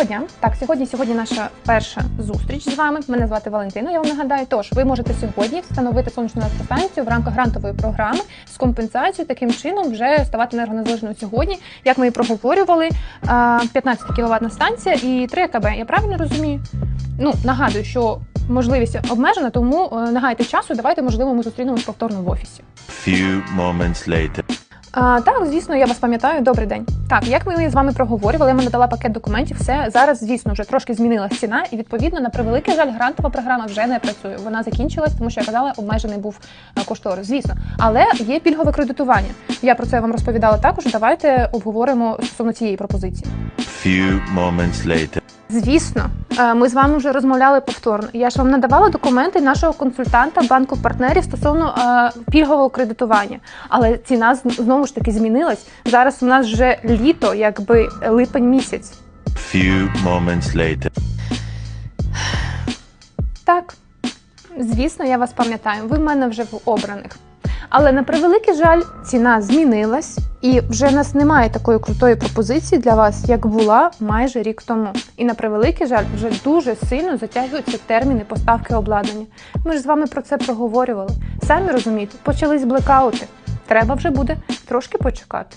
Доброго дня. Так, сьогодні сьогодні наша перша зустріч з вами. Мене звати Валентина. Я вам нагадаю. Тож ви можете сьогодні встановити сонячну електростанцію в рамках грантової програми з компенсацією. Таким чином вже ставати енергонезалежною сьогодні. Як ми і проговорювали, а, 15 кВт станція і 3 АКБ. Я правильно розумію? Ну нагадую, що можливість обмежена, тому е, не гайте часу. Давайте, можливо, ми зустрінемось повторно в офісі. Few moments later. А, так, звісно, я вас пам'ятаю. Добрий день. Так, як ми з вами проговорювали, я вам надала пакет документів. Все зараз, звісно, вже трошки змінилася ціна, і відповідно, на превеликий жаль, грантова програма вже не працює. Вона закінчилась, тому що я казала, обмежений був е, кошторис. Звісно, але є пільгове кредитування. Я про це вам розповідала також. Давайте обговоримо стосовно цієї пропозиції. Few moments later. Звісно, е, ми з вами вже розмовляли повторно. Я ж вам надавала документи нашого консультанта банку партнерів стосовно е, пільгового кредитування. Але ціна знову ж таки змінилась. Зараз у нас вже літо, якби липень місяць. Few moments later. Так, звісно, я вас пам'ятаю. Ви в мене вже в обраних. Але на превеликий жаль, ціна змінилась, і вже в нас немає такої крутої пропозиції для вас, як була майже рік тому. І на превеликий жаль, вже дуже сильно затягуються терміни поставки обладнання. Ми ж з вами про це проговорювали. Самі розумієте, почались блекаути. Треба вже буде трошки почекати.